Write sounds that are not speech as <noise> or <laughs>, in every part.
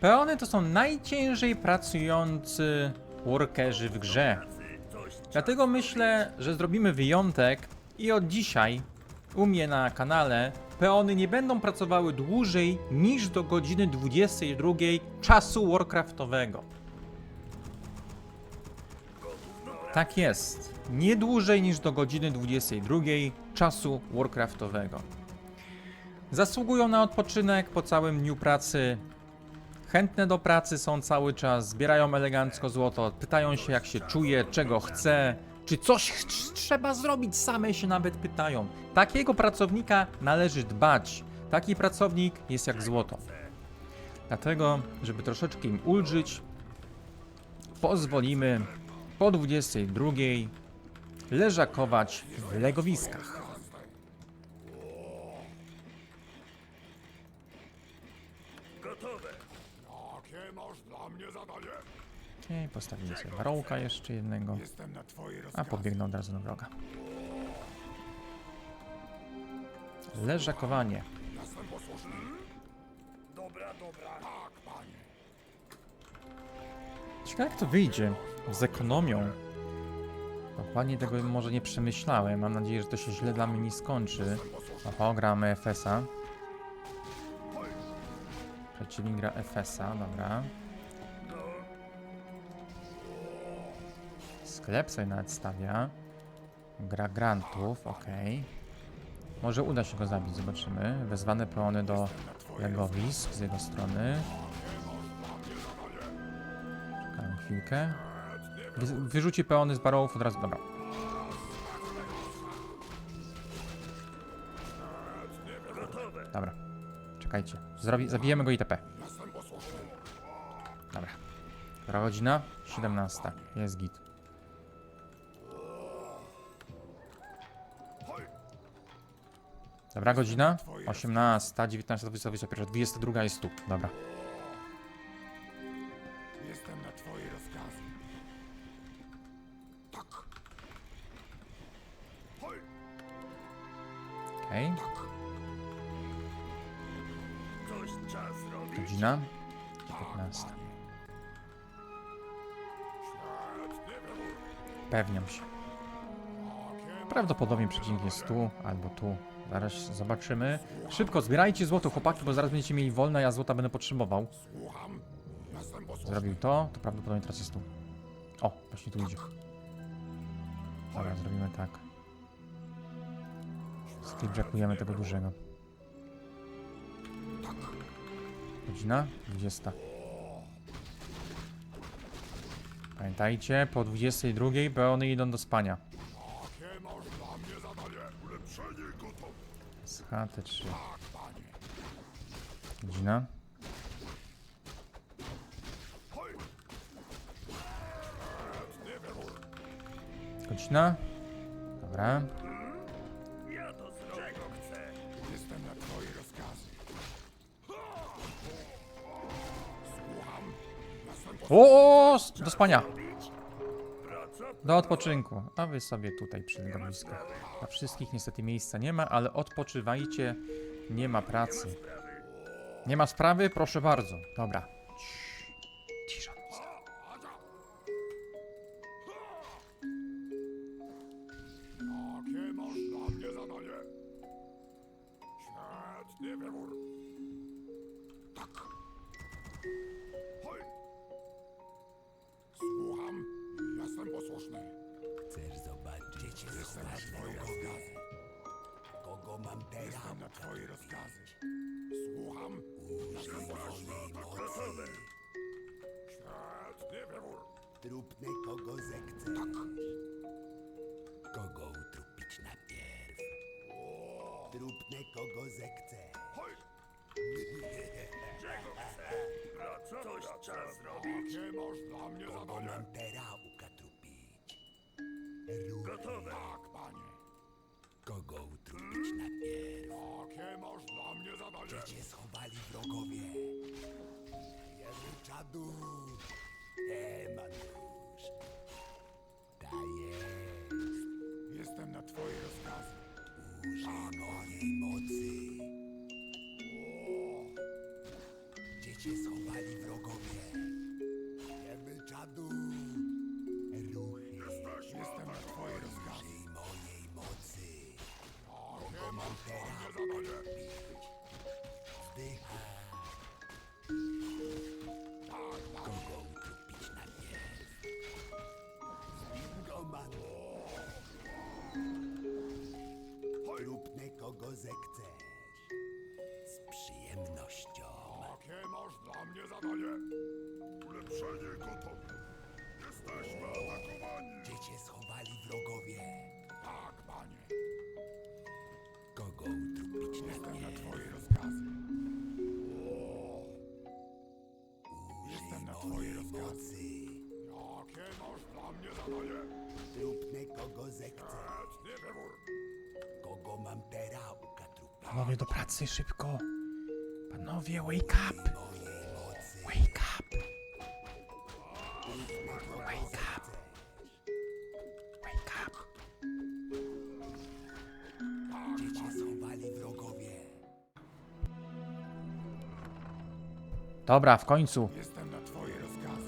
Peony to są najciężej pracujący workerzy w grze. Dlatego myślę, że zrobimy wyjątek i od dzisiaj u mnie na kanale peony nie będą pracowały dłużej niż do godziny 22 czasu Warcraftowego. Tak jest. Nie dłużej niż do godziny 22 czasu Warcraftowego. Zasługują na odpoczynek po całym dniu pracy. Chętne do pracy są cały czas, zbierają elegancko złoto, pytają się jak się czuje, czego chce, czy coś trzeba zrobić, same się nawet pytają. Takiego pracownika należy dbać. Taki pracownik jest jak złoto. Dlatego, żeby troszeczkę im ulżyć, pozwolimy po 22 leżakować w legowiskach. Jakie masz dla mnie zadanie? Okej, postawimy sobie barołka jeszcze jednego, na a pobiegnę od razu do wroga. Leżakowanie. Tak. Ciekawe jak to wyjdzie z ekonomią. Dokładnie tego może nie przemyślałem. Mam nadzieję, że to się źle dla mnie nie skończy. Oho, gramy FS-a. Przeciwnik gra FS-a, dobra. Sklep sobie nawet stawia. Gra grantów, okej. Może uda się go zabić, zobaczymy. Wezwane peony do legowisk z jego strony. Czekam chwilkę. Wy, wyrzuci peony z barołów od razu. Dobra. Dobra. Czekajcie. Zrobi, zabijemy go ITP. Dobra. Która godzina? 17. Jest git. Dobra godzina? 18, 19, 20, 21, 22 jest tu. Dobra. Jestem na twojej rozkazy. Tak. Okej. Coś zrobić. Godzina? 15. Świetnie, wybór. Pewniam się. Prawdopodobnie przeciwnik jest tu albo tu. Zaraz zobaczymy. Szybko, zbierajcie złoto, chłopaki, bo zaraz będziecie mieli wolne, ja złota będę potrzebował. Zrobił to, to prawdopodobnie teraz jest tu. O, właśnie tu idzie. Dobra, zrobimy tak. Skipjackujemy tego dużego. Godzina 20. Pamiętajcie, po 22 peony idą do spania. Jakie masz dla mnie zadanie? Ulepszenie gotowe. HT3. Tak, panie. Godzina. Godzina. Dobra. Ja to zrobię. Czego chcę? Jestem na twojej rozkazy. Słucham. Jestem posłuszny. O, do spania. Do odpoczynku. A wy sobie tutaj przy legowiskach. Dla wszystkich niestety miejsca nie ma, ale odpoczywajcie. Nie ma pracy. Nie ma sprawy? Proszę bardzo. Dobra. Jestem na rozkazy. kogo mam teraz? Jestem na twojej rozkazy. Słucham. Jestem posłuszny. Gotowe. Świetnie, wybór. Trupnę kogo zechcesz. Kogo utrupić najpierw? Trupnę kogo zechcesz. Hoj. <laughs> Czego chcę? Coś trzeba zrobić. Masz dla mnie Kogo mam teraz Kogo utrupić najpierw? Jakie masz dla mnie zadanie? Gdzie schowali wrogowie? Jezu czadu! Emanusz! Ta jest! Jestem na twojej rozkazy. Użyj mojej mocy! Gdzie cię schowali wrogowie. Mojej mocy. Jakie masz dla mnie zadanie? Kogo wybór. Kogo mam teraz ukatrupić? Panowie do pracy, szybko. Panowie, wake up. Mojej mocy. Wake up. Kogo Wake up. Wake up. Gdzie cię schowali wrogowie? Dobra, w końcu. Jestem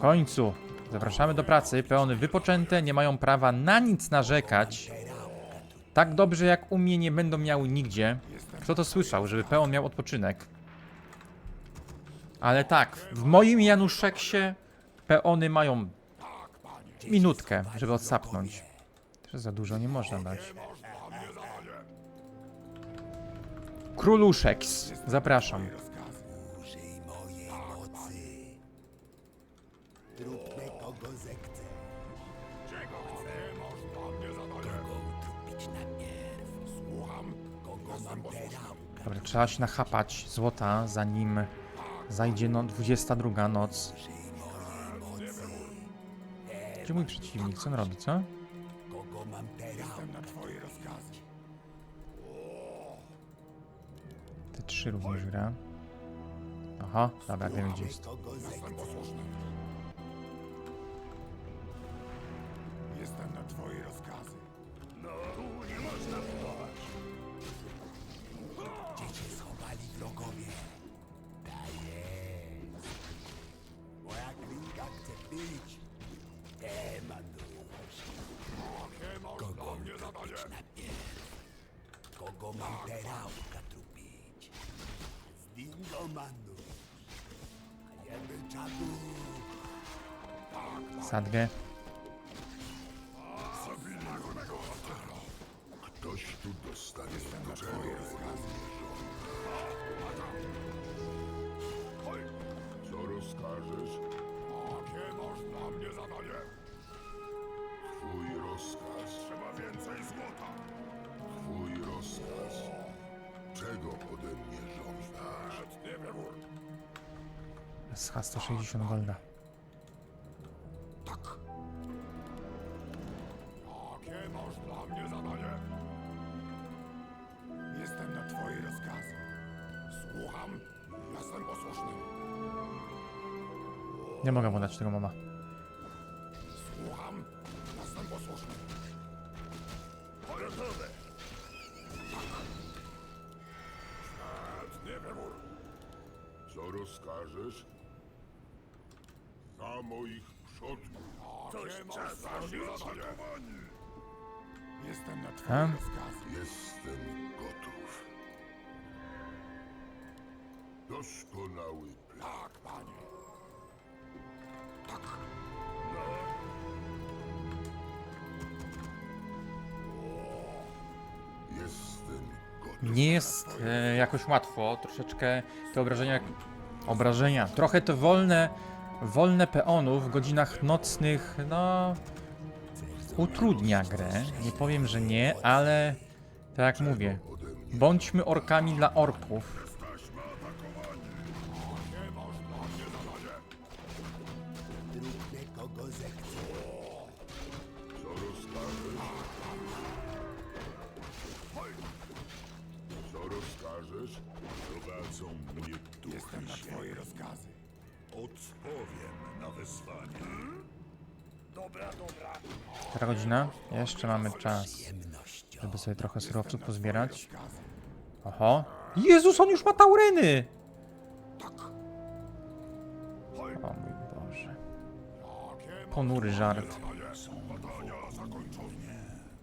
końcu. Zapraszamy do pracy. Peony wypoczęte nie mają prawa na nic narzekać. Tak dobrze jak u mnie nie będą miały nigdzie. Kto to słyszał, żeby peon miał odpoczynek? Ale tak, w moim Januszeksie peony mają minutkę, żeby odsapnąć. Że za dużo nie można dać. Króluszeks. Zapraszam. Trupnę kogo zechcesz. Czego chcę? masz dla mnie zadanie? Kogo utrupić na pierw? Słucham. Kogo mam teraz Dobra, trzeba się nachapać złota, zanim zajdzie no 22 noc. Gdzie mój przeciwnik? Co on robi, co? Kogo mam teraz? Jestem na twoje rozkazy. Te trzy również gra. Aha, dobra, wiem gdzie jest. Kogo Jestem posłuszny. Teraz ukatrupić? Z Dingomanu. A jemy czadu. Sadgę. Ktoś tu dostanie Jestem na twoje rozkazy. Oj, Co rozkażesz? jakie masz dla mnie zadanie? SH 160 golda. Jakie masz dla mnie zadanie? Jestem na twoje rozkazy. Słucham. Jestem posłuszny. Nie mogę mu dać tego mama. Słucham. Jestem posłuszny. Gotowe. Wybór. Co rozkażesz? Moich przodków. Zadanie? Jestem na A? twoje rozkazy. Jestem gotów. Doskonały plan. Tak, panie. Jestem gotów. Nie jest e, jakoś łatwo. Troszeczkę te obrażenia. Obrażenia. Trochę te wolne. Wolne peonów w godzinach nocnych, no. Utrudnia grę. Nie powiem, że nie, ale. Tak jak mówię. Bądźmy orkami dla orków. Która godzina? Jeszcze mamy czas, żeby sobie trochę surowców pozbierać. Oho. Jezus, on już ma taureny! Oj, O mój Boże. Ponury żart.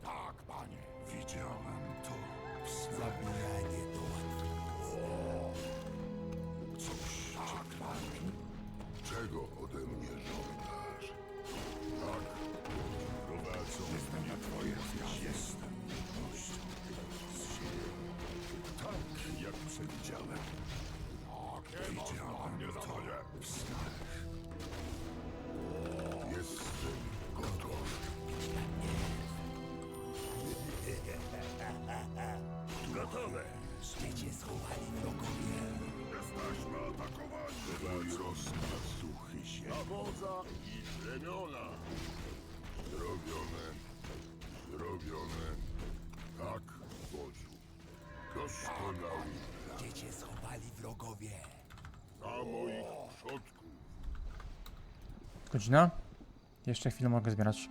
Tak, panie. Widziałem to. Zabijanie to plan. Dziecię schowali wrogowie. Na moich przodków. Godzina? Jeszcze chwilę mogę zbierać.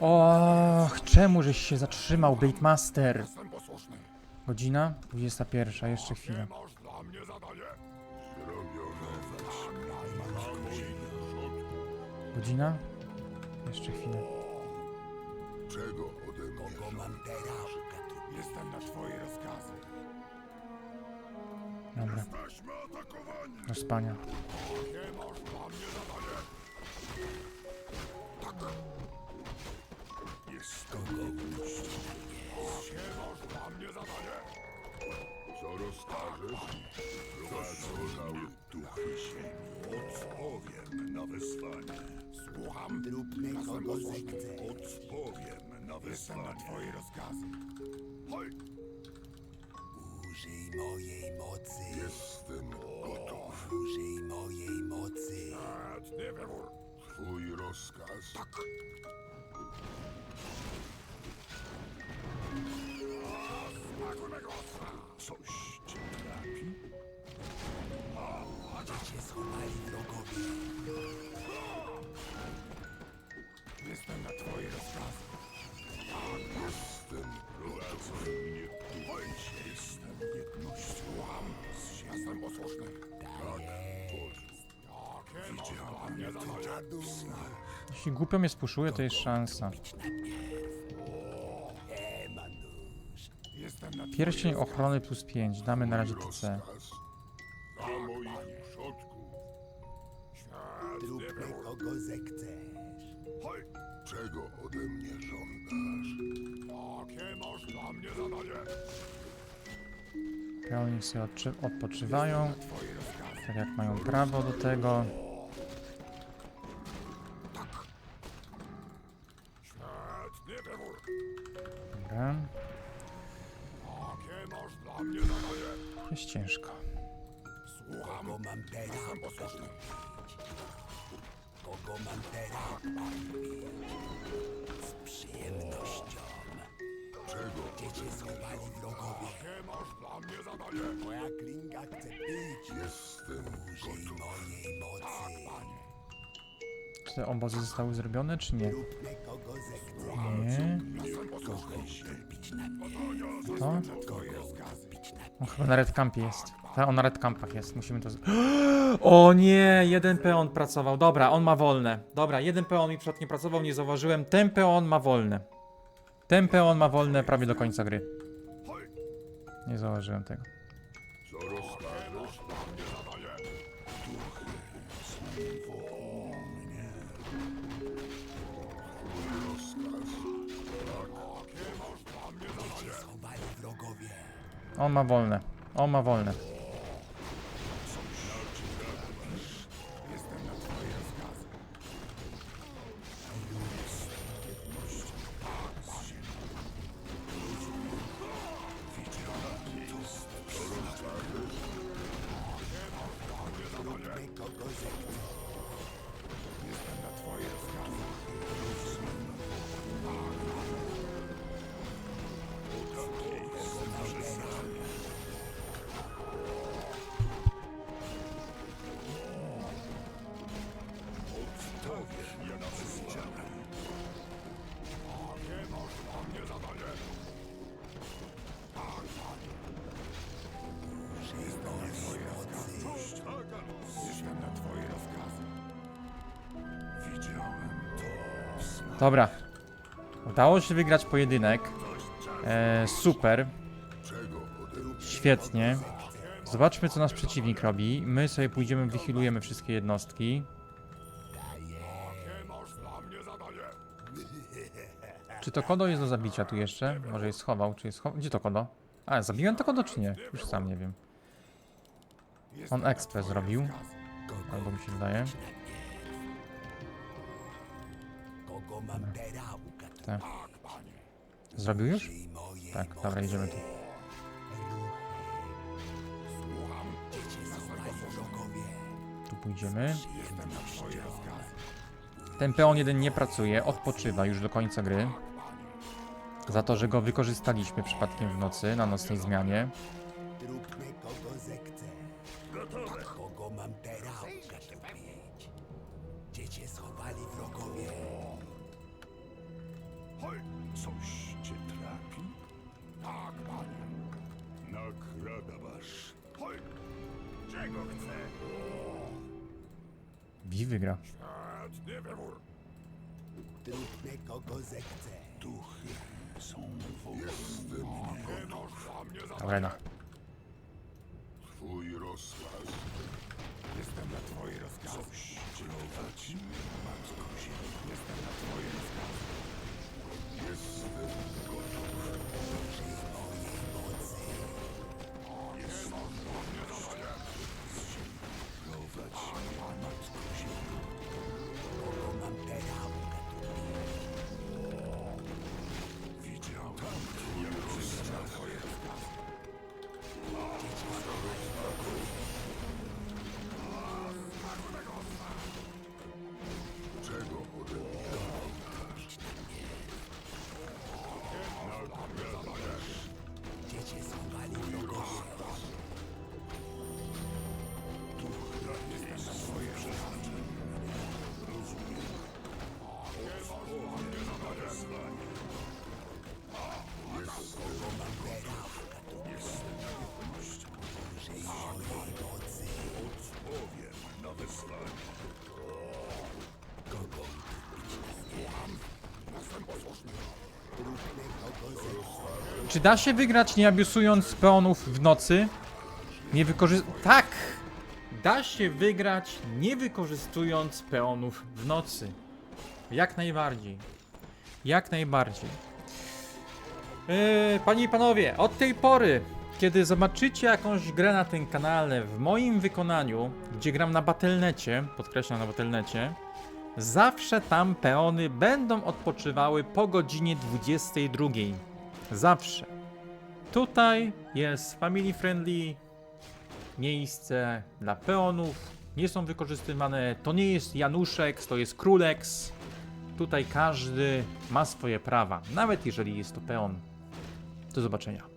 Och, czemu żeś się zatrzymał, Baitmaster? Jestem posłuszny. Godzina? 21, jeszcze chwilę. Masz dla mnie zadanie? Zrobione. Na moich przodków. Godzina? Jeszcze chwilę. Czego ode mnie Kogo mam teraz? Jestem na twoje rozkazy. Dla mnie zadanie? Co rozkażesz? Doskonały duchy ziemi. Odpowiem na wezwanie. Słucham. Zróbmy kogo zechce. Odpowiem na Jestem na wezwanie. twoje rozkazy. Hoj. Użyj mojej mocy. Jestem gotów. Użyj mojej mocy. Nie wybór. Twój rozkaz. Tak. Smaku mego ostrza. Coś cię trapi? Dziecię schowali wrogowie. Jeśli głupio mnie spuszuje, to jest szansa. Pierścień ochrony plus 5. Damy na razie TC. Zróbmy kogo zechcesz. Czego ode mnie żądasz? Jakie masz dla mnie zadanie? Pełni sobie odpoczywają, tak jak mają prawo do tego. Dobra, jest ciężko. Słucham. Kogo mam teraz? Posłuszny. Kogo mam teraz? Z przyjemnością. Czego Dziecię schowali wrogowie. Jakie masz dla mnie zadanie? Moja klinga chce pić. jestem Użyj mojej mocy. Te obozy zostały zrobione, czy nie? Nie. To? On chyba na red campie jest. Tak, on na red campach jest. Musimy to. <gasps> O nie! Jeden peon pracował. Dobra, on ma wolne. Dobra, jeden peon mi przed nie pracował, nie zauważyłem. Ten peon ma wolne. Ten peon ma wolne prawie do końca gry. Nie zauważyłem tego. On ma wolne. On ma wolne. Jestem na twoje rozkazy. Widziałem to. Dobra. Udało się wygrać pojedynek. E, super. Świetnie. Zobaczmy, co nasz przeciwnik robi. My sobie pójdziemy, wychilujemy wszystkie jednostki. Czy to Kodo jest do zabicia tu jeszcze? Może jest schował, czy jest schował? Gdzie to Kodo? A, zabiłem to Kodo czy nie? Już sam nie wiem. On ekspres zrobił. Albo mi się wydaje. Ukatuj? Tak. Zrobił już? Tak, dobra, idziemy tu. Tu pójdziemy. Ten peon jeden nie pracuje, odpoczywa już do końca gry. Za to, że go wykorzystaliśmy przypadkiem w nocy, na nocnej zmianie. Coś cię trapi? Tak, panie. Nakrada wasz. Hoj, czego chce? Wi wygra. Świetnie wybór. Kogo zechce. Duchy są wokół mnie. Nie masz dla mnie za... Aurena. Twój rozkaz. Jestem na twoje rozkazy. Coś cię traci? Matko się. Jestem na twoje rozkazy. Jestem gotów. Prowadź Czy da się wygrać nie abiusując peonów w nocy? Nie wykorzy... Tak! Da się wygrać nie wykorzystując peonów w nocy. Jak najbardziej. Jak najbardziej. Yy, panie i panowie, od tej pory, kiedy zobaczycie jakąś grę na tym kanale w moim wykonaniu, gdzie gram na Battle.necie, podkreślam na Battle.necie, zawsze tam peony będą odpoczywały po godzinie 22. Zawsze. Tutaj jest family friendly miejsce dla peonów. Nie są wykorzystywane. To nie jest Januszek, to jest Królex. Tutaj każdy ma swoje prawa, nawet jeżeli jest to peon. Do zobaczenia.